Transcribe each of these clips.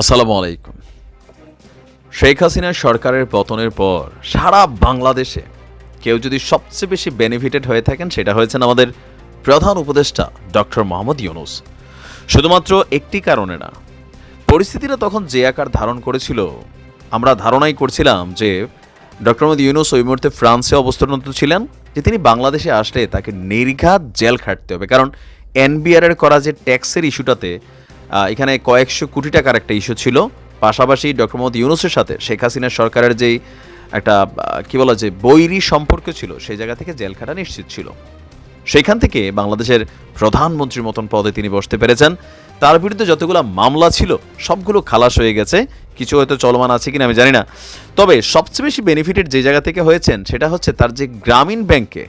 আসসালামু আলাইকুম। শেখ হাসিনা সরকারের পতনের পর সারা বাংলাদেশে কেউ যদি সবচেয়ে বেশি বেনিফিটেড হয়ে থাকেন সেটা হয়েছেন আমাদের প্রধান উপদেষ্টা ডক্টর মোহাম্মদ ইউনুস। শুধুমাত্র একটি কারণে না, পরিস্থিতিটা তখন যে আকার ধারণ করেছিল, আমরা ধারণাই করছিলাম যে ডক্টর মোহাম্মদ ইউনুস ওই মুহূর্তে ফ্রান্সে অবস্থানরত ছিলেন, যে তিনি বাংলাদেশে আসলে তাকে নির্ঘাত জেল খাটতে হবে। কারণ এনবিআর এর করা যে ট্যাক্সের ইস্যুটাতে এখানে কয়েকশো কোটি টাকার একটা ইস্যু ছিল। পাশাপাশি ডক্টর মোহাম্মদ ইউনুসের সাথে শেখ হাসিনার সরকারের যেই একটা কি বলা যে, বৈরী সম্পর্ক ছিল, সেই জায়গা থেকে জেল খাটা নিশ্চিত ছিল। সেখান থেকে বাংলাদেশের প্রধানমন্ত্রীর মতন পদে তিনি বসতে পেরেছেন। তার বিরুদ্ধে যতগুলো মামলা ছিল, সবগুলো খালাস হয়ে গেছে। কিছু হয়তো চলমান আছে কিনা আমি জানি না। তবে সবচেয়ে বেশি বেনিফিটেড যে জায়গা থেকে হয়েছেন, সেটা হচ্ছে তার যে গ্রামীণ ব্যাংকে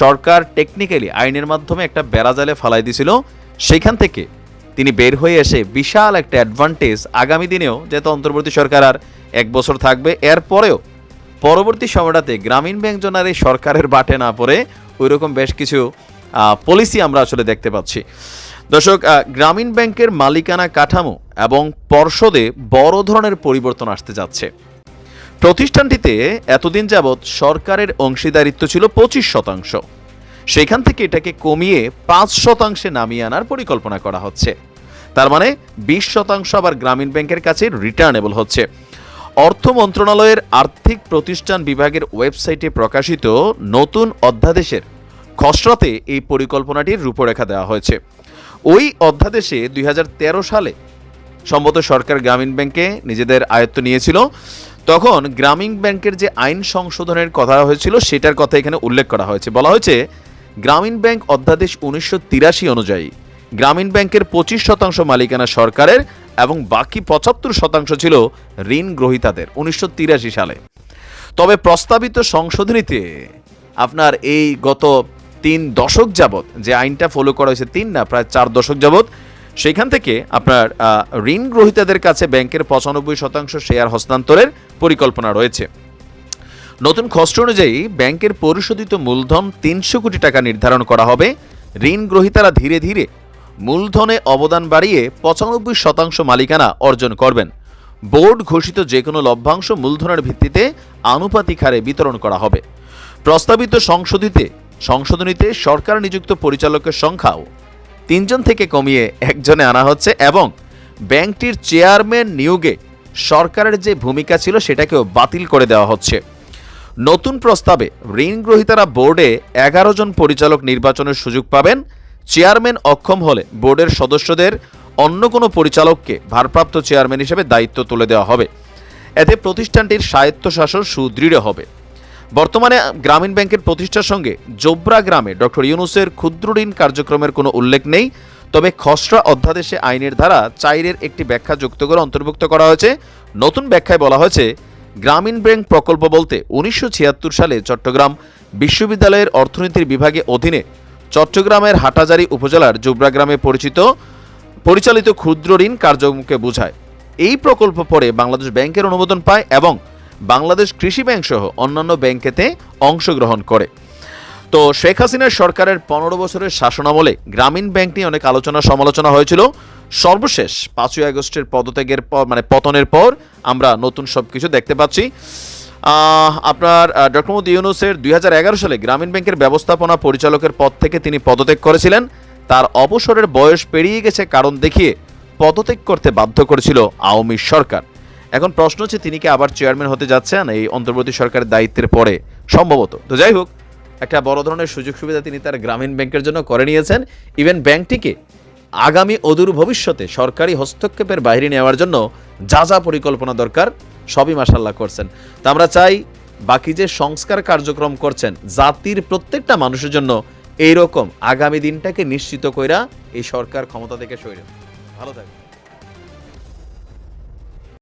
সরকার টেকনিক্যালি আইনের মাধ্যমে একটা বেড়াজালে ফালাই দিছিল, সেখান থেকে তিনি বের হয়ে এসে বিশাল একটা অ্যাডভান্টেজ আগামী দিনেও যেহেতু অন্তর্বর্তী সরকার আর এক বছর থাকবে, এরপরেও পরবর্তী সময়টাতে গ্রামীণ ব্যাংক যেন এই সরকারের বাটে না পড়ে ওই রকম বেশ কিছু পলিসি আমরা আসলে দেখতে পাচ্ছি। দর্শক গ্রামীণ ব্যাংকের মালিকানা কাঠামো এবং পর্ষদে বড় ধরনের পরিবর্তন আসতে যাচ্ছে। প্রতিষ্ঠানটিতে এতদিন যাবৎ সরকারের অংশীদারিত্ব ছিল পঁচিশ শতাংশ। সেখান থেকে এটাকে কমিয়ে পাঁচ শতাংশে নামিয়ে আনার পরিকল্পনা করা হচ্ছে। তার মানে বিশ শতাংশ আবার গ্রামীণ ব্যাংকের কাছে রিটার্নেবল হচ্ছে। অর্থ মন্ত্রণালয়ের আর্থিক প্রতিষ্ঠান বিভাগের ওয়েবসাইটে প্রকাশিত নতুন অধ্যাদেশের খসড়াতে এই পরিকল্পনাটির রূপরেখা দেওয়া হয়েছে। ওই অধ্যাদেশে দুই হাজার তেরো সালে সম্ভবত সরকার গ্রামীণ ব্যাংকে নিজেদের আয়ত্ত নিয়েছিল, তখন গ্রামীণ ব্যাংকের যে আইন সংশোধনের কথা হয়েছিল সেটার কথা এখানে উল্লেখ করা হয়েছে। বলা হয়েছে, গ্রামীণ ব্যাংক অধ্যাদেশ উনিশশো তিরাশি অনুযায়ী গ্রামীণ ব্যাংকের পঁচিশ শতাংশ মালিকানা সরকারের এবং বাকি পঁচাত্তর শতাংশ ছিল ঋণ গ্রহীতাদের, উনিশশো তিরাশি সালে। তবে প্রস্তাবিত সংশোধনীতে আপনার এই গত তিন দশক যাবৎ যে আইনটা ফলো করা হয়েছে, তিন না, প্রায় চার দশক যাবৎ, সেখান থেকে আপনার ঋণ গ্রহীতাদের কাছে ব্যাংকের পঁচানব্বই শতাংশ শেয়ার হস্তান্তরের পরিকল্পনা রয়েছে। নতুন খসড়া অনুযায়ী ব্যাংকের পরিশোধিত মূলধন তিনশো কোটি টাকা নির্ধারণ করা হবে। ঋণ গ্রহীতারা ধীরে ধীরে মূলধনে অবদান বাড়িয়ে পঁচানব্বই শতাংশ মালিকানা অর্জন করবেন। বোর্ড ঘোষিত যে কোনো লভ্যাংশ মূলধনের ভিত্তিতে আনুপাতিক হারে বিতরণ করা হবে। প্রস্তাবিত সংশোধিতে, সংশোধনীতে সরকার নিযুক্ত পরিচালকের সংখ্যাও তিনজন থেকে কমিয়ে একজনে আনা হচ্ছে এবং ব্যাংকটির চেয়ারম্যান নিয়োগে সরকারের যে ভূমিকা ছিল সেটাকেও বাতিল করে দেওয়া হচ্ছে। নতুন প্রস্তাবে ঋণ গ্রহীতারা বোর্ডে এগারো জন পরিচালক নির্বাচনের সুযোগ পাবেন। চেয়ারম্যান অক্ষম হলে বোর্ডের সদস্যদের অন্য কোনো পরিচালককে ভারপ্রাপ্ত চেয়ারম্যান হিসেবে দায়িত্ব তুলে দেওয়া হবে। এতে প্রতিষ্ঠানটির স্বায়ত্তশাসন সুদৃঢ় হবে। বর্তমানে গ্রামীণ ব্যাংকের প্রতিষ্ঠার সঙ্গে জোবরা গ্রামে ডক্টর ইউনুসের ক্ষুদ্র ঋণ কার্যক্রমের কোনো উল্লেখ নেই, তবে খসড়া অধ্যাদেশে আইনের ধারা চাইরের একটি ব্যাখ্যা যুক্ত করে অন্তর্ভুক্ত করা হয়েছে। নতুন ব্যাখ্যায় বলা হয়েছে, গ্রামীণ ব্যাংক প্রকল্প বলতে উনিশশো ছিয়াত্তর সালে চট্টগ্রাম বিশ্ববিদ্যালয়ের অর্থনীতির বিভাগে অধীনে চট্টগ্রামের হাটাজারি উপজেলার জুবরা গ্রামে পরিচিত, পরিচালিত ক্ষুদ্র ঋণ কার্যক্রমকে বোঝায়। এই প্রকল্প পরে বাংলাদেশ ব্যাংকের অনুমোদন পায় এবং বাংলাদেশ কৃষি ব্যাংক সহ অন্যান্য ব্যাংকেতে অংশগ্রহণ করে। তো শেখ হাসিনার সরকারের পনেরো বছরের শাসনামলে গ্রামীণ ব্যাংক নিয়ে অনেক আলোচনা, সমালোচনা হয়েছিল। সর্বশেষ পাঁচই আগস্টের পদত্যাগের পর মানে পতনের পর আমরা নতুন সব কিছু দেখতে পাচ্ছি। আপনার ডক্টর মোদী ইউনুসের দুই হাজার এগারো সালে গ্রামীণ ব্যাংকের ব্যবস্থাপনা পরিচালকের পদ থেকে তিনি পদত্যাগ করেছিলেন। তার অবসরের বয়স পেরিয়ে গেছে কারণ দেখিয়ে পদত্যাগ করতে বাধ্য করেছিল আওয়ামী সরকার। এখন প্রশ্ন হচ্ছে, তিনি কি আবার চেয়ারম্যান হতে যাচ্ছেন? এই অন্তর্বর্তী সরকারের দায়িত্বের পরে সম্ভবত। তো যাই হোক, একটা বড় ধরনের সুযোগ সুবিধা তিনি তার গ্রামীণ ব্যাংকের জন্য করে নিয়েছেন। ইভেন ব্যাংকটিকে আগামী অদূর ভবিষ্যতে সরকারি হস্তক্ষেপের বাইরে নেওয়ার জন্য যা যা পরিকল্পনা দরকার সবই মাসাল্লাহ করছেন। তা আমরা চাই বাকি যে সংস্কার কার্যক্রম করছেন, জাতির প্রত্যেকটা মানুষের জন্য এইরকম আগামী দিনটাকে নিশ্চিত কইরা এই সরকার ক্ষমতা থেকে সরে ভালো থাকবে